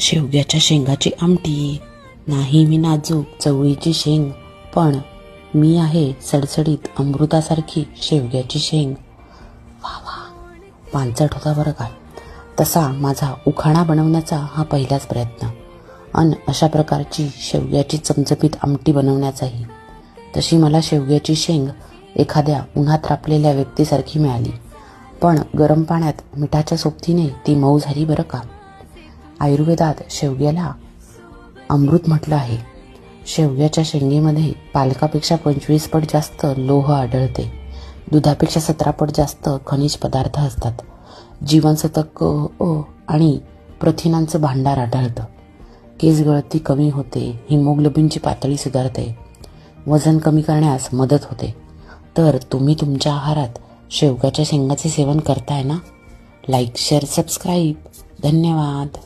शेवग्याच्या शेंगाची आमटी. नाही मी नाजूक चवळीची शेंग पण मी आहे सडसडीत अमृतासारखी शेवग्याची शेंग. वा वा पानचट होता बरं का. तसा माझा उखाणा बनवण्याचा हा पहिलाच प्रयत्न. अन अशा प्रकारची शेवग्याची चमचमीत आमटी बनवण्याचाही. तशी मला शेवग्याची शेंग एखाद्या उन्हात रापलेल्या व्यक्तीसारखी मिळाली. पण गरम पाण्यात मिठाच्या सोबतीने ती मऊ झाली बरं का. आयुर्वेदात शेवग्याला अमृत म्हटलं आहे. शेवग्याच्या शेंगेमध्ये पालकापेक्षा पंचवीस पट जास्त लोह आढळते. दुधापेक्षा सतरा पट जास्त खनिज पदार्थ असतात. जीवनसतक आणि प्रथिनांचं भांडार आढळतं. केस गळती कमी होते हिमोग्लोबिनची पातळी सुधारते. वजन कमी करण्यास मदत होते. तर तुम्ही तुमच्या आहारात शेवगाच्या शेंगाचे सेवन करताय ना? Like share subscribe. धन्यवाद.